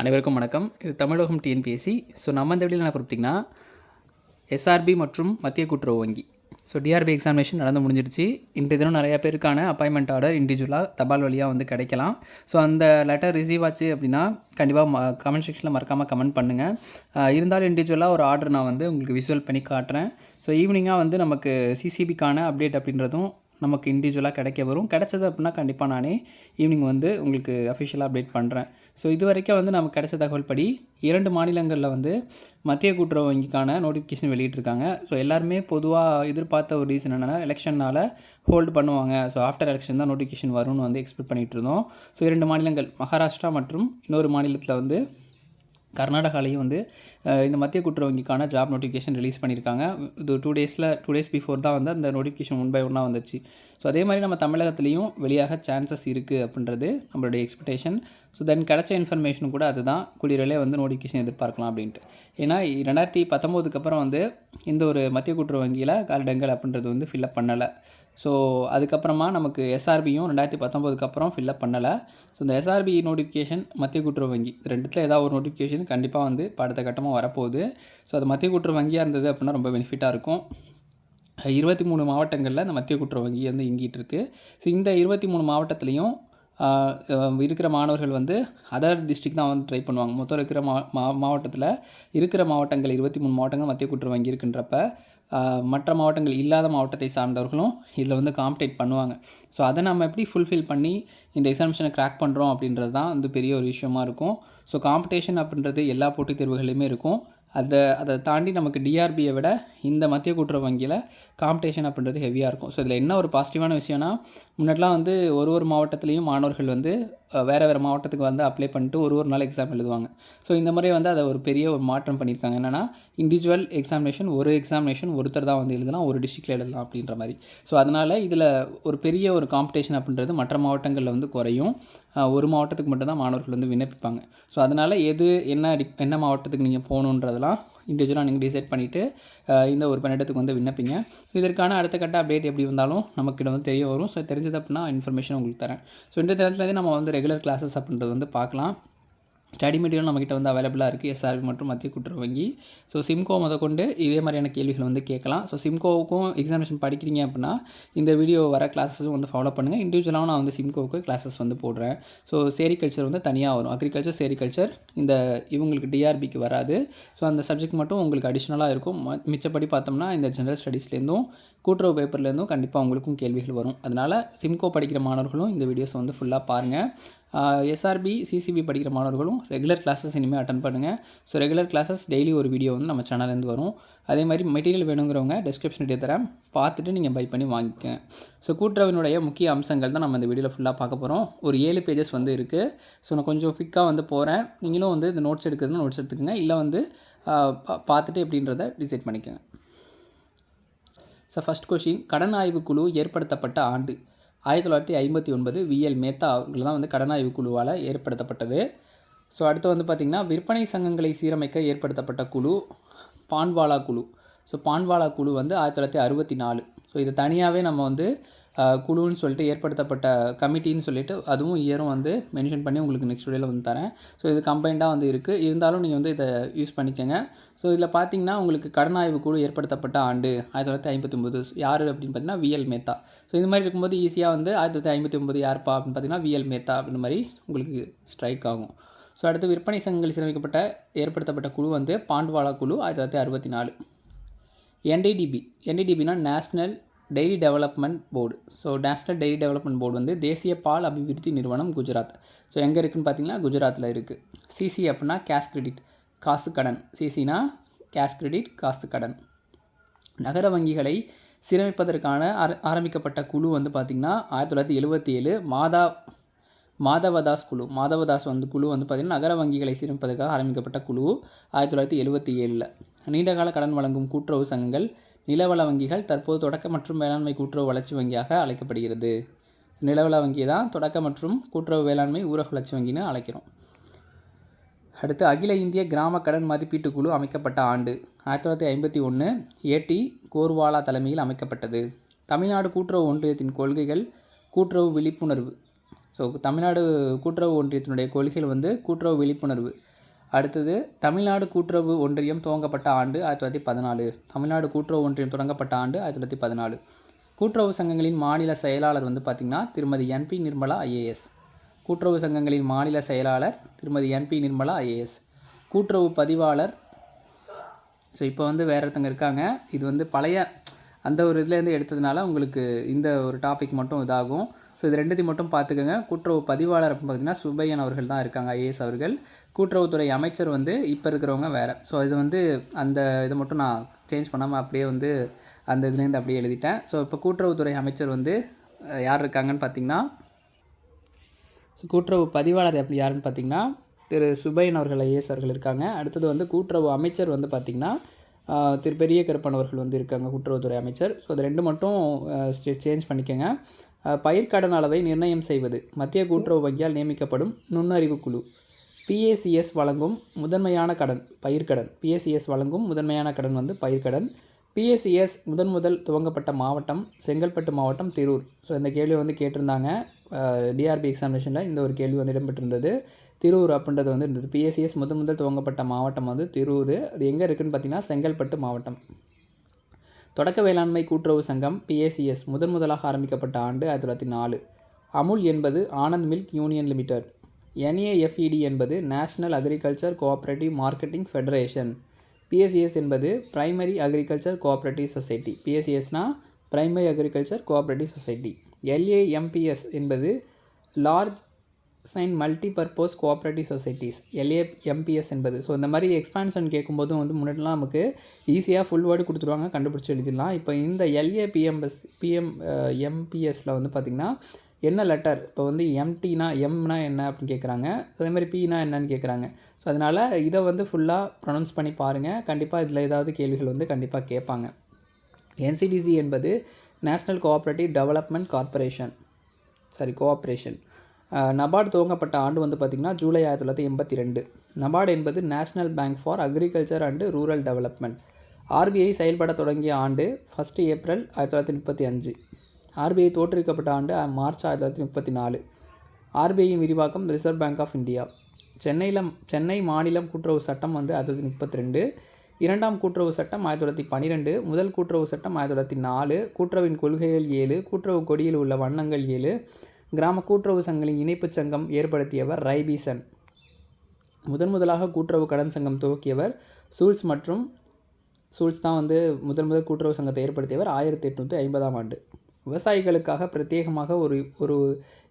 அனைவருக்கும் வணக்கம். இது தமிழகம் டிஎன்பிஎஸ்சி. ஸோ நம்ம இந்த வீடியோவில் என்ன பார்த்தீங்கன்னா எஸ்ஆர்பி மற்றும் மத்திய கூட்டுறவு வங்கி. ஸோ டிஆர்பி எக்ஸாமினேஷன் நடந்து முடிஞ்சிருச்சு. இன்றைய தினம் நிறைய பேருக்கான அப்பாயின்மெண்ட் ஆர்டர் இண்டிவிஜுவலாக தபால் வழியாக வந்து கிடைக்கலாம். ஸோ அந்த லெட்டர் ரிசீவ் ஆச்சு அப்படின்னா கண்டிப்பாக கமெண்ட் செக்ஷனில் மறக்காமல் கமெண்ட் பண்ணுங்கள் இருந்தாலும் இண்டிவிஜுவலாக ஒரு ஆர்டர் நான் வந்து உங்களுக்கு விசுவல் பண்ணி காட்டுறேன். ஸோ ஈவினிங்காக வந்து நமக்கு சிசிபிக்கான அப்டேட் அப்படின்றதும் நமக்கு இண்டிவிஜுவலாக கிடைக்க வரும். கிடைச்சது அப்படின்னா கண்டிப்பாக நானே ஈவினிங் வந்து உங்களுக்கு அஃபிஷியலாக அப்டேட் பண்ணுறேன் ஸோ இது வரைக்கும் வந்து நமக்கு கிடைச்ச தகவல் படி இரண்டு மாநிலங்களில் வந்து மத்திய கூட்டுறவு வங்கிக்கான நோட்டிஃபிகேஷன் வெளியிட்டிருக்காங்க. ஸோ எல்லாருமே பொதுவாக எதிர்பார்த்த ஒரு ரீசன் என்னென்னா எலெக்ஷனால் ஹோல்டு பண்ணுவாங்க. ஸோ ஆஃப்டர் எலெக்ஷன் தான் நோட்டிஃபிகேஷன் வரும்னு வந்து எக்ஸ்பெக்ட் பண்ணிகிட்டு இருந்தோம். ஸோ இரண்டு மாநிலங்கள் மகாராஷ்டிரா மற்றும் இன்னொரு மாநிலத்தில் வந்து கர்நாடகாலையும் வந்து இந்த மத்திய கூட்டுறவு வங்கிக்கான ஜாப் நோட்டிஃபிகேஷன் ரிலீஸ் பண்ணியிருக்காங்க. இது டூ டேஸில் டூ டேஸ் பிஃபோர் தான் வந்து அந்த நோட்டிஃபிகேஷன் ஒன் பை ஒன்னாக வந்துச்சு. ஸோ அதே மாதிரி நம்ம தமிழகத்துலேயும் வெளியாக சான்சஸ் இருக்குது அப்படின்றது நம்மளுடைய எக்ஸ்பெக்டேஷன் ஸோ தென் கிடச்ச இன்ஃபர்மேஷன் கூட அதுதான். குளிரலே வந்து நோட்டிஃபிகேஷன் எதிர்பார்க்கலாம் அப்படின்ட்டு. ஏன்னா ரெண்டாயிரத்தி பத்தொம்போதுக்கு அப்புறம் வந்து இந்த ஒரு மத்திய கூட்டுறவு வங்கியில் காலிடங்கள் அப்படின்றது வந்து ஃபில்அப் பண்ணலை. ஸோ அதுக்கப்புறமா நமக்கு எஸ்ஆர்பியும் ரெண்டாயிரத்தி பத்தொம்போதுக்கு அப்புறம் ஃபில்அப் பண்ணலை. ஸோ இந்த எஸ்ஆர்பி நோட்டிஃபிகேஷன் மத்திய கூட்டுறவு வங்கி ரெண்டுத்தில் ஏதாவது ஒரு நோட்டிஃபிகேஷன் கண்டிப்பாக வந்து இப்ப அடுத்த கட்டமாக வரப்போகுது. ஸோ அது மத்திய கூட்டுறவு வங்கியாக இருந்தது அப்படின்னா ரொம்ப பெனிஃபிட்டாக இருக்கும். இருபத்தி மூணு மாவட்டங்களில் இந்த மத்திய கூட்டுறவு வங்கி வந்து இயங்கிட்டு இருக்குது ஸோ இந்த இருபத்தி மூணு மாவட்டத்துலேயும் இருக்கிற மாணவர்கள் வந்து அதர் டிஸ்ட்ரிக் தான் வந்து ட்ரை பண்ணுவாங்க. மொத்தம் இருக்கிற மா மா- மாவட்டத்தில் இருக்கிற மாவட்டங்கள் இருபத்தி மூணு மாவட்டங்கள் மத்திய கூட்டுறவு வங்கி இருக்குன்றப்ப மற்ற மாவட்டங்கள் இல்லாத மாவட்டத்தை சார்ந்தவர்களும் இதில் வந்து காம்படேட் பண்ணுவாங்க. ஸோ அதை நம்ம எப்படி ஃபுல்ஃபில் பண்ணி இந்த எக்ஸாமிஷனை கிராக் பண்ணுறோம் அப்படின்றது தான் வந்து பெரிய ஒரு விஷயமா இருக்கும். ஸோ காம்படிஷன் அப்படின்றது எல்லா போட்டித் தேர்வுகளையுமே இருக்கும். அதை அதை தாண்டி நமக்கு டிஆர்பியை விட இந்த மத்திய கூட்டுறவு வங்கியில் காம்படிஷன் அப்படின்றது ஹெவியாக இருக்கும். ஸோ இதில் என்ன ஒரு பாசிட்டிவான விஷயம்னா முன்னாடிலாம் வந்து ஒரு ஒரு மாவட்டத்துலேயும் மாணவர்கள் வந்து வேறு வேறு மாவட்டத்துக்கு வந்து அப்ளை பண்ணிட்டு ஒரு ஒரு நாள் எக்ஸாம் எழுதுவாங்க. ஸோ இந்த மாதிரி வந்து அதை ஒரு பெரிய ஒரு மாற்றம் பண்ணியிருக்காங்க. என்னென்னா இண்டிவிஜுவல் எக்ஸாமினேஷன் ஒரு எக்ஸாமினேஷன் ஒருத்தர் தான் வந்து எழுதலாம் ஒரு டிஸ்ட்ரிக்டில் எழுதலாம் அப்படின்ற மாதிரி. ஸோ அதனால் இதில் ஒரு பெரிய ஒரு காம்படிஷன் அப்படின்றது மற்ற மாவட்டங்களில் வந்து குறையும். ஒரு மாவட்டத்துக்கு மட்டும்தான் மாணவர்கள் வந்து விண்ணப்பிப்பாங்க. ஸோ அதனால் எது என்ன என்ன மாவட்டத்துக்கு நீங்கள் போகணுன்றதெல்லாம் இண்டிவிஜுவலாக நீங்கள் டிசைட் பண்ணிவிட்டு இந்த ஒரு பணியிடத்துக்கு வந்து விண்ணப்பிங்க. இதற்கான அடுத்த கட்ட அப்டேட் எப்படி வந்தாலும் நமக்கிட்ட வந்து தெரிய வரும். ஸோ தெரிஞ்சது அப்படின்னா இன்ஃபர்மேஷன் உங்களுக்கு தரேன். ஸோ இந்த நேரத்துலேருந்து நம்ம வந்து ரெகுலர் கிளாஸஸ் அப்படின்றது வந்து பார்க்கலாம். ஸ்டடி மெட்டீரியல் நம்மக்கிட்ட வந்து அவைலபிளாக இருக்குது எஸ்ஆர்பி மற்றும் மத்திய கூட்டுறவு வங்கி. ஸோ சிம்கோ முத கொண்டு இதே மாதிரியான கேள்விகள் வந்து கேட்கலாம். ஸோ சிம்கோவுக்கும் எக்ஸாமினேஷன் படிக்கிறீங்க அப்படின்னா இந்த வீடியோ வர கிளாஸஸும் வந்து ஃபாலோ பண்ணுங்கள் இண்டிவிஜுவலாக நான் வந்து சிம்கோவுக்கு கிளாஸஸ் வந்து போடுறேன். ஸோ சேரிகல்ச்சர் வந்து தனியாக வரும். அக்ரிகல்ச்சர் சேரிகல்ச்சர் இந்த இவங்களுக்கு டிஆர்பிக்கு வராது. ஸோ அந்த சப்ஜெக்ட் மட்டும் உங்களுக்கு அடிஷ்னலாக இருக்கும். ம- மிச்சப்படி பார்த்தோம்னா இந்த ஜென்ரல் ஸ்டடீஸ்லேருந்தும் கூட்டுறவு பேப்பர்லேருந்தும் கண்டிப்பாக உங்களுக்கும் கேள்விகள் வரும். அதனால் சிம்கோ படிக்கிற மாணவர்களும் இந்த வீடியோஸை வந்து ஃபுல்லாக பாருங்கள் எஸ்ஆர்பி சிசிபி படிக்கிற மாணவர்களும் ரெகுலர் கிளாஸஸ் இனிமேல் அட்டன் பண்ணுங்கள் ஸோ ரெகுலர் கிளாஸஸ் டெய்லி ஒரு வீடியோ வந்து நம்ம சேனல்லேருந்து வரும். அதே மாதிரி மெட்டீரியல் வேணுங்கிறவங்க டிஸ்கிரிப்ஷன் தரேன். பார்த்துட்டு நீங்கள் பை பண்ணி வாங்கிக்கங்க. ஸோ கூட்டுறவினுடைய முக்கிய அம்சங்கள் தான் நம்ம இந்த வீடியோவில் ஃபுல்லாக பார்க்க போகிறோம் ஒரு ஏழு பேஜஸ் வந்து இருக்குது ஸோ நான் கொஞ்சம் ஃபிக்காக வந்து போகிறேன் நீங்களும் வந்து இந்த நோட்ஸ் எடுக்கிறதுனா நோட்ஸ் எடுத்துக்கோங்க. இல்லை வந்து பா- பார்த்துட்டு எப்படின்றத டிசைட் பண்ணிக்கோங்க. ஸோ ஃபஸ்ட் கொஷின் கடன் ஆய்வு குழு ஏற்படுத்தப்பட்ட ஆண்டு. ஆயிரத்தி தொள்ளாயிரத்தி ஐம்பத்தி ஒன்பது விஎல் மேத்தா அவர்கள் தான் வந்து கடனாய்வு குழுவால் ஏற்படுத்தப்பட்டது. ஸோ அடுத்து வந்து பார்த்திங்கன்னா விற்பனை சங்கங்களை சீரமைக்க ஏற்படுத்தப்பட்ட குழு பான்வாலா குழு. ஸோ பான்வாலா குழு வந்து ஆயிரத்தி தொள்ளாயிரத்தி அறுபத்தி நாலு. ஸோ இது தனியாகவே நம்ம வந்து குழுன்னு சொல்லிட்டு ஏற்படுத்தப்பட்ட கமிட்டின்னு சொல்லிட்டு அதுவும் இயரும் வந்து மென்ஷன் பண்ணி உங்களுக்கு நெக்ஸ்ட் வீடியோவில் வந்து தரேன். ஸோ இது கம்பைண்டாக வந்து இருக்குது இருந்தாலும் நீங்கள் வந்து இதை யூஸ் பண்ணிக்கோங்க. ஸோ இதில் பார்த்தீங்கன்னா உங்களுக்கு கடன் ஆய்வு குழு ஏற்படுத்தப்பட்ட ஆண்டு ஆயிரத்தி தொள்ளாயிரத்தி ஐம்பத்தி ஒம்பது யார் அப்படின்னு பார்த்தீங்கன்னா விஎல் மேத்தா ஸோ இந்த மாதிரி இருக்கும்போது ஈஸியாக வந்து ஆயிரத்தி தொள்ளாயிரத்தி ஐம்பத்தி ஒம்பது யார்ப்பா அப்படின்னு பார்த்தீங்கன்னா விஎல் மேத்தா அப்படின்ற மாதிரி உங்களுக்கு ஸ்ட்ரைக் ஆகும். ஸோ அடுத்து விற்பனை சங்கங்கள் சீரமைக்கப்பட்ட ஏற்படுத்தப்பட்ட குழு வந்து பாண்ட்வாலா குழு ஆயிரத்தி தொள்ளாயிரத்தி அறுபத்தி நாலு. NDDB என்டிடிபினா national dairy development board so national dairy development board வந்து தேசிய பால் அபிவிருத்தி நிறுவனம் குஜராத். ஸோ எங்கே இருக்குதுன்னு பார்த்தீங்கன்னா குஜராத்தில் இருக்குது சிசி அப்படின்னா கேஷ் கிரெடிட் காசு கடன். சிசினா கேஷ் கிரெடிட் காசு கடன். நகர வங்கிகளை சீரமைப்பதற்கான ஆர ஆரம்பிக்கப்பட்ட குழு வந்து பார்த்திங்கன்னா ஆயிரத்தி தொள்ளாயிரத்தி எழுபத்தி ஏழு மாதா மாதவதாஸ் குழு. மாதவதாஸ் வந்து குழு வந்து பார்த்திங்கன்னா நகர வங்கிகளை சீரமைப்பதற்காக ஆரம்பிக்கப்பட்ட குழு ஆயிரத்தி தொள்ளாயிரத்தி எழுபத்தி ஏழில். நீண்டகால கடன் வழங்கும் கூட்டுறவு சங்கங்கள் நிலவள வங்கிகள் தற்போது தொடக்க மற்றும் வேளாண்மை கூட்டுறவு வளர்ச்சி வங்கியாக அழைக்கப்படுகிறது. நிலவள வங்கி தான் தொடக்க மற்றும் கூட்டுறவு வேளாண்மை ஊரக வளர்ச்சி வங்கின்னு அழைக்கிறோம். அடுத்து அகில இந்திய கிராம கடன் மதிப்பீட்டு குழு அமைக்கப்பட்ட ஆண்டு ஆயிரத்தி தொள்ளாயிரத்தி ஐம்பத்தி ஒன்று ஏடி கோர்வாலா தலைமையில் அமைக்கப்பட்டது. தமிழ்நாடு கூட்டுறவு ஒன்றியத்தின் கொள்கைகள் கூட்டுறவு விழிப்புணர்வு. ஸோ தமிழ்நாடு கூட்டுறவு ஒன்றியத்தினுடைய கொள்கைகள் வந்து கூட்டுறவு விழிப்புணர்வு. அடுத்தது தமிழ்நாடு கூட்டுறவு ஒன்றியம் துவங்கப்பட்ட ஆண்டு ஆயிரத்தி தொள்ளாயிரத்தி பதினாலு. தமிழ்நாடு கூட்டுறவு ஒன்றியம் தொடங்கப்பட்ட ஆண்டு ஆயிரத்தி தொள்ளாயிரத்தி பதினாலு. கூட்டுறவு சங்கங்களின் மாநில செயலாளர் வந்து பார்த்திங்கன்னா திருமதி என்பி நிர்மலா ஐஏஎஸ். கூட்டுறவு சங்கங்களின் மாநில செயலாளர் திருமதி என்பி நிர்மலா ஐஏஎஸ். கூட்டுறவு பதிவாளர் ஸோ இப்போ வந்து வேறு ஒருத்தங்க இருக்காங்க. இது வந்து பழைய அந்த ஒரு இதுலேருந்து எடுத்ததுனால உங்களுக்கு இந்த ஒரு டாபிக் மட்டும் இதாகும். ஸோ இது ரெண்டுத்தையும் மட்டும் பார்த்துக்கோங்க. கூட்டுறவு பதிவாளர் அப்படின்னு பார்த்தீங்கன்னா சுப்பையன் அவர்கள் தான் இருக்காங்க ஐஏஎஸ் அவர்கள். கூட்டுறவுத்துறை அமைச்சர் வந்து இப்போ இருக்கிறவங்க வேறு. ஸோ இது வந்து அந்த இதை மட்டும் நான் சேஞ்ச் பண்ணாமல் அப்படியே வந்து அந்த இதுலேருந்து அப்படியே எழுதிட்டேன். ஸோ இப்போ கூட்டுறவுத்துறை அமைச்சர் வந்து யார் இருக்காங்கன்னு பார்த்தீங்கன்னா ஸோ கூட்டுறவு பதிவாளர் எப்படி யாருன்னு பார்த்தீங்கன்னா திரு சுபையன் அவர்கள் ஐஏஎஸ் அவர்கள் இருக்காங்க. அடுத்தது வந்து கூட்டுறவு அமைச்சர் வந்து பார்த்திங்கன்னா திரு பெரிய கருப்பன் அவர்கள் வந்து இருக்காங்க கூட்டுறவுத்துறை அமைச்சர். ஸோ அது ரெண்டு மட்டும் சேஞ்ச் பண்ணிக்கோங்க. பயிர்க்கடன் அளவை நிர்ணயம் செய்வது. மத்திய கூட்டுறவு வங்கியால் நியமிக்கப்படும் நுண்ணறிவு குழு. பிஏசிஎஸ் வழங்கும் முதன்மையான கடன் பயிர்க்கடன். பிஏசிஎஸ் வழங்கும் முதன்மையான கடன் வந்து பயிர்க்கடன். பிஎஸ்சிஎஸ் முதன் முதல் துவங்கப்பட்ட மாவட்டம் செங்கல்பட்டு மாவட்டம் திரூர் ஸோ இந்த கேள்வி வந்து கேட்டிருந்தாங்க. டிஆர்பி எக்ஸாமினேஷனில் இந்த ஒரு கேள்வி வந்து இடம்பெற்றிருந்தது. திரூர் அப்படின்றது வந்து இருந்தது. பிஎஸ்சிஎஸ் முதன் முதல் துவங்கப்பட்ட மாவட்டம் வந்து திரூர் அது எங்கே இருக்குதுன்னு பார்த்தீங்கன்னா செங்கல்பட்டு மாவட்டம். தொடக்க வேளாண்மை கூட்டுறவு சங்கம் பிஏசிஎஸ் முதன் முதலாக ஆரம்பிக்கப்பட்ட ஆண்டு ஆயிரத்தி தொள்ளாயிரத்தி நாலு. அமுல் என்பது Anand milk union limited. NAFED என்பது national agriculture cooperative marketing federation. PSCS என்பது primary agriculture cooperative society. பிஎஸ்சிஎஸ்னா primary agriculture cooperative society. LAMPS என்பது large size multipurpose cooperative societies LAMPS என்பது. ஸோ இந்த மாதிரி எக்ஸ்பான்ஷன் கேட்கும்போதும் வந்து முன்னாடிலாம் நமக்கு ஈஸியாக ஃபுல் வேர்டு கொடுத்துருவாங்க கண்டுபிடிச்சி எழுதிடலாம். இப்போ இந்த எல்ஏ எல்ஏபிஎம்பஎஸ் பிஎம் எம்பிஎஸ்சில் வந்து பார்த்திங்கன்னா என்ன லெட்டர் இப்போ வந்து எம்டினா எம்னா என்ன அப்படின்னு கேட்குறாங்க அதே மாதிரி பினா என்னன்னு கேட்குறாங்க ஸோ அதனால் இதை வந்து ஃபுல்லாக ப்ரொனவுன்ஸ் பண்ணி பாருங்கள் கண்டிப்பாக இதில் ஏதாவது கேள்விகள் வந்து கண்டிப்பாக கேட்பாங்க. என்சிடிசி என்பது national cooperative development corporation sorry cooperation NABARD துவங்கப்பட்ட ஆண்டு வந்து பார்த்திங்கன்னா ஜூலை ஆயிரத்தி தொள்ளாயிரத்தி எண்பத்தி ரெண்டு. நபார்டு என்பது national bank for agriculture and rural development. RBI செயல்பட தொடங்கிய ஆண்டு ஃபஸ்ட்டு ஏப்ரல் ஆயிரத்தி தொள்ளாயிரத்தி முப்பத்தி அஞ்சு. ஆர்பிஐ தோற்றுவிக்கப்பட்ட ஆண்டு மார்ச் ஆயிரத்தி தொள்ளாயிரத்தி முப்பத்தி நாலு. ஆர்பிஐயின் விரிவாக்கம் ரிசர்வ் பேங்க் ஆஃப் இந்தியா. சென்னையில் சென்னை மாநிலம் கூட்டுறவு சட்டம் வந்து ஆயிரத்தி தொள்ளாயிரத்தி முப்பத்தி ரெண்டு. இரண்டாம் கூட்டுறவு சட்டம் ஆயிரத்தி தொள்ளாயிரத்தி பன்னிரெண்டு முதல் கூட்டுறவு சட்டம் ஆயிரத்தி தொள்ளாயிரத்தி நாலு. கூட்டுறவின் கொள்கைகள் ஏழு. கூட்டுறவு கொடியில் உள்ள வண்ணங்கள் ஏழு. கிராம கூட்டுறவு சங்கங்களின் இணைப்புச் சங்கம் ஏற்படுத்தியவர் ரைபீசன். முதன் முதலாக கூட்டுறவு கடன் சங்கம் துவக்கியவர் சூல்ஸ் மற்றும் சூல்ஸ் தான் வந்து முதன் முதல் கூட்டுறவு சங்கத்தை ஏற்படுத்தியவர் ஆயிரத்தி எட்நூற்றி ஐம்பதாம் ஆண்டு. விவசாயிகளுக்காக பிரத்யேகமாக ஒரு ஒரு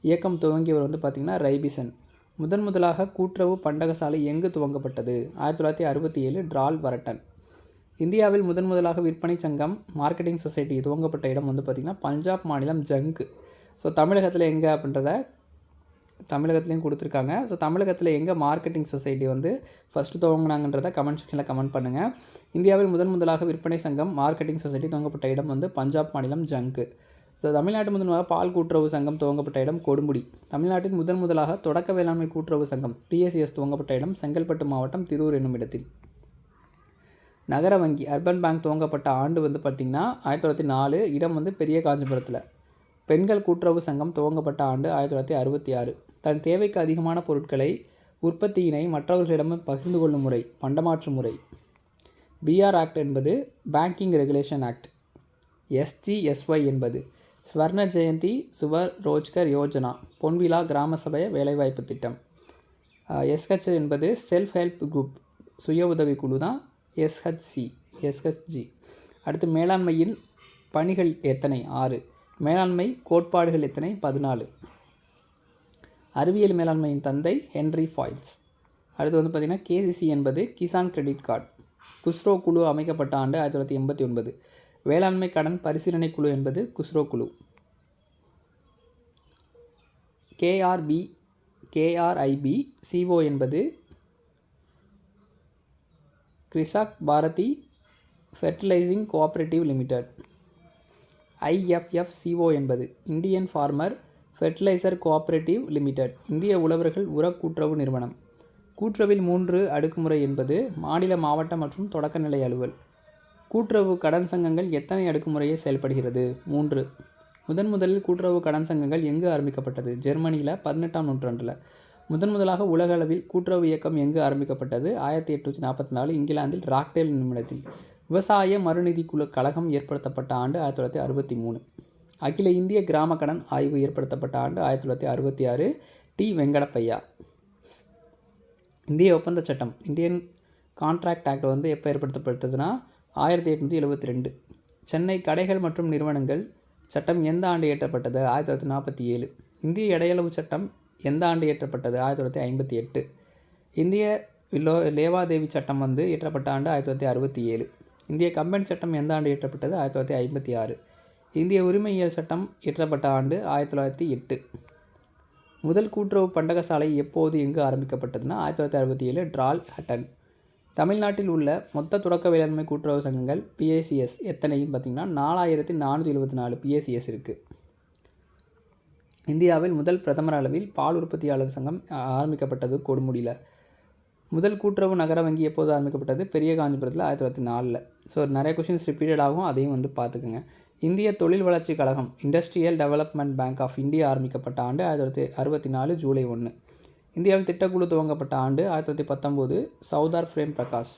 இயக்கம் துவங்கியவர் வந்து பார்த்திங்கன்னா ரைபிசன். முதன் முதலாக கூட்டுறவு பண்டகசாலை எங்கு துவங்கப்பட்டது? ஆயிரத்தி தொள்ளாயிரத்தி அறுபத்தி ஏழு ட்ரால் வரட்டன். இந்தியாவில் முதன் முதலாக விற்பனை சங்கம் மார்க்கெட்டிங் சொசைட்டி துவங்கப்பட்ட இடம் வந்து பார்த்திங்கன்னா பஞ்சாப் மாநிலம் ஜங்கு. ஸோ தமிழகத்தில் எங்கே அப்படின்றத தமிழகத்துலேயும் கொடுத்துருக்காங்க. ஸோ தமிழகத்தில் எங்கே மார்க்கெட்டிங் சொசைட்டி வந்து ஃபஸ்ட்டு துவங்கினாங்கன்றதை கமெண்ட் செக்ஷனில் கமெண்ட் பண்ணுங்கள் இந்தியாவில் முதன் முதலாக விற்பனை சங்கம் மார்க்கெட்டிங் சொசைட்டி துவங்கப்பட்ட இடம் வந்து பஞ்சாப் மாநிலம் ஜங்கு. ஸோ தமிழ்நாட்டு முதன் பால் கூட்டுறவு சங்கம் துவங்கப்பட்ட இடம் கொடுமுடி. தமிழ்நாட்டின் முதன் முதலாக தொடக்க வேளாண்மை கூட்டுறவு சங்கம் பிஎஸ்சிஎஸ் துவங்கப்பட்ட இடம் செங்கல்பட்டு மாவட்டம் திருவூர் என்னும் இடத்தில். நகர வங்கி அர்பன் பேங்க் துவங்கப்பட்ட ஆண்டு வந்து பார்த்திங்கன்னா ஆயிரத்தி தொள்ளாயிரத்தி நாலு இடம் வந்து பெரிய காஞ்சிபுரத்தில். பெண்கள் கூட்டுறவு சங்கம் துவங்கப்பட்ட ஆண்டு ஆயிரத்தி தொள்ளாயிரத்தி அறுபத்தி ஆறு. தன் தேவைக்கு அதிகமான பொருட்களை உற்பத்தியினை மற்றவர்களிடமும் பகிர்ந்து கொள்ளும் முறை பண்டமாற்று முறை. பிஆர் ஆக்ட் என்பது banking regulation act. S G S Y என்பது ஸ்வர்ண ஜெயந்தி சுவர் ரோஜ்கர் யோஜனா பொன்விழா கிராம சபை வேலைவாய்ப்பு திட்டம். எஸ்ஹெச் என்பது செல்ஃப் ஹெல்ப் குரூப் சுய உதவி குழு தான் எஸ்ஹெச்சி எஸ்ஹெச்ஜி அடுத்து மேலாண்மையின் பணிகள் எத்தனை? ஆறு. மேலாண்மை கோட்பாடுகள் எத்தனை? பதினாலு. அறிவியல் மேலாண்மையின் தந்தை ஹென்ரி ஃபாயில்ஸ். அடுத்து வந்து பார்த்திங்கன்னா கேசிசி என்பது கிசான் கிரெடிட் கார்டு. குஸ்ரோ குழு அமைக்கப்பட்ட ஆண்டு ஆயிரத்தி தொள்ளாயிரத்தி எண்பத்தி ஒன்பது. வேளாண்மை கடன் பரிசீலனை குழு என்பது குஸ்ரோ குழு. கேஆர்பி கேஆர்ஐபி சிஓ என்பது Krishak Bharati fertilising cooperative limited. IFFCO என்பது Indian farmer fertiliser cooperative limited இந்திய உழவர்கள் உர கூட்டுறவு நிறுவனம். கூட்டுறவில் மூன்று அடுக்குமுறை என்பது மாநில மாவட்ட மற்றும் தொடக்கநிலை அலுவல். கூட்டுறவு கடன் சங்கங்கள் எத்தனை அடுக்குமுறையை செயல்படுகிறது? மூன்று. முதன் முதலில் கூட்டுறவு கடன் சங்கங்கள் எங்கு ஆரம்பிக்கப்பட்டது? ஜெர்மனியில் பதினெட்டாம் நூற்றாண்டில். முதன் முதலாக உலக அளவில் கூட்டுறவு இயக்கம் எங்கு ஆரம்பிக்கப்பட்டது? ஆயிரத்தி எட்நூற்றி நாற்பத்தி நாலு இங்கிலாந்தில் ராக்டேல் நிமிடத்தில் விவசாய மறுநிதி குழு கழகம் ஏற்படுத்தப்பட்ட ஆண்டு ஆயிரத்தி தொள்ளாயிரத்தி அறுபத்தி மூணு. அகில இந்திய கிராம கடன் ஆய்வு ஏற்படுத்தப்பட்ட ஆண்டு ஆயிரத்தி தொள்ளாயிரத்தி அறுபத்தி ஆறு டி வெங்கடப்பையா. இந்திய ஒப்பந்த சட்டம் இந்தியன் கான்ட்ராக்ட் ஆக்ட் வந்து எப்போ ஏற்படுத்தப்பட்டதுன்னா ஆயிரத்தி எட்நூற்றி எழுபத்தி ரெண்டு. சென்னை கடைகள் மற்றும் நிறுவனங்கள் சட்டம் எந்த ஆண்டு ஏற்றப்பட்டது? ஆயிரத்தி தொள்ளாயிரத்தி நாற்பத்தி ஏழு. இந்திய இடையளவு சட்டம் எந்த ஆண்டு இயற்றப்பட்டது ஆயிரத்தி தொள்ளாயிரத்தி ஐம்பத்தி எட்டு. இந்திய லோ லேவாதேவி சட்டம் வந்து இயற்றப்பட்ட ஆண்டு ஆயிரத்தி தொள்ளாயிரத்தி அறுபத்தி ஏழு. இந்திய கம்பெனி சட்டம் எந்த ஆண்டு இயற்றப்பட்டது? ஆயிரத்தி தொள்ளாயிரத்தி ஐம்பத்தி ஆறு. இந்திய உரிமையியல் சட்டம் இயற்றப்பட்ட ஆண்டு ஆயிரத்தி தொள்ளாயிரத்தி எட்டு. முதல் கூட்டுறவு பண்டகசாலை எப்போது எங்கு ஆரம்பிக்கப்பட்டதுன்னா ஆயிரத்தி தொள்ளாயிரத்தி அறுபத்தி ஏழு ட்ரால் ஹட்டன். தமிழ்நாட்டில் உள்ள மொத்த தொடக்க வேளாண்மை கூட்டுறவு சங்கங்கள் பிஏசிஎஸ் எத்தனையும் பார்த்தீங்கன்னா நாலாயிரத்தி நானூற்றி எழுபத்தி நாலு பிஏசிஎஸ் இருக்குது இந்தியாவில் முதல் பிரதமர் அளவில் பால் உற்பத்தியாளர் சங்கம் ஆரம்பிக்கப்பட்டது கொடுமுடியில். முதல் கூட்டுறவு நகர வங்கி எப்போது ஆரம்பிக்கப்பட்டது? பெரிய காஞ்சிபுரத்தில் ஆயிரத்தி தொள்ளாயிரத்தி நாலில். ஸோ நிறைய கொஷின்ஸ் ரிப்பீட்டட் ஆகும். அதையும் வந்து பார்த்துக்குங்க. இந்திய தொழில் வளர்ச்சி கழகம் industrial development bank of India ஆரம்பிக்கப்பட்ட ஆண்டு ஆயிரத்தி தொள்ளாயிரத்தி அறுபத்தி நாலு ஜூலை ஒன்று இந்தியாவில் திட்டக்குழு துவங்கப்பட்ட ஆண்டு ஆயிரத்தி தொள்ளாயிரத்தி பத்தொம்போது சவுதார் பிரேம் பிரகாஷ்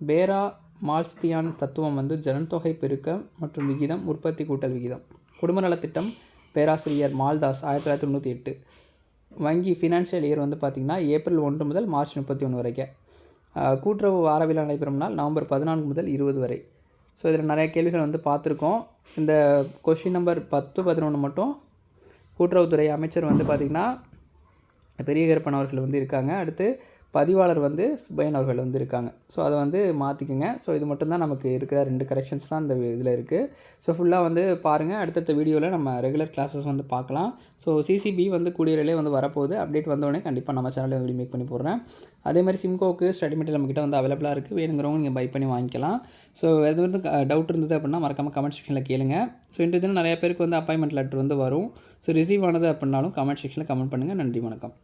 பேரா மால்ஸ்தியான் தத்துவம் வந்து ஜனத்தொகை பெருக்கம் மற்றும் விகிதம் உற்பத்தி கூட்டல் விகிதம். குடும்ப நலத்திட்டம் பேராசிரியர் மால்தாஸ் ஆயிரத்தி தொள்ளாயிரத்தி தொண்ணூற்றி எட்டு. வங்கி ஃபினான்ஷியல் இயர் வந்து பார்த்திங்கன்னா ஏப்ரல் ஒன்று முதல் மார்ச் முப்பத்தி ஒன்று வரைக்கும் கூட்டுறவு வார விழா நடைபெறும் நாள் நவம்பர் பதினான்கு முதல் இருபது வரை. ஸோ இதில் நிறைய கேள்விகள் வந்து பார்த்துருக்கோம். இந்த கொஷின் நம்பர் பத்து பதினொன்று மட்டும் கூட்டுறவுத்துறை அமைச்சர் வந்து பார்த்திங்கன்னா பெரிய கருப்பன் அவர்கள் வந்து இருக்காங்க. அடுத்து பதிவாளர் வந்து சுப்பையன் அவர்கள் வந்து இருக்காங்க. ஸோ அதை வந்து மாற்றிக்குங்க ஸோ இது மட்டும்தான் நமக்கு இருக்கிற ரெண்டு கரெக்ஷன்ஸ் தான் இந்த இதில் இருக்குது ஸோ ஃபுல்லாக வந்து பாருங்கள் அடுத்தடுத்த வீடியோவில் நம்ம ரெகுலர் கிளாஸஸ் வந்து பார்க்கலாம். ஸோ சிசிபி வந்து கூடியவரையிலே வந்து வரப்போகுது. அப்டேட் வந்தோடனே கண்டிப்பாக நம்ம சேனலில் வீடியோ மேக் பண்ணி போடுறேன். அதே மாதிரி சிம்கோக்கு ஸ்டடி மெட்டீரியல் நம்மக்கிட்ட வந்து அவைலபிளாக இருக்குது வேணுங்கிறவங்க நீங்கள் பை பண்ணி வாங்கிக்கலாம். ஸோ எதுவும் டவுட் இருந்தது அப்படின்னா மறக்காமல் கமெண்ட் செக்ஷனில் கேளுங்க. ஸோ இன்றைய தினம் நிறைய பேருக்கு வந்து அப்பாயின்மெண்ட் லெட்டர் வந்து வரும். ஸோ ரிசீவ் ஆனது அப்படின்னாலும் கமெண்ட் செக்ஷனில் கமெண்ட் பண்ணுங்கள் நன்றி வணக்கம்.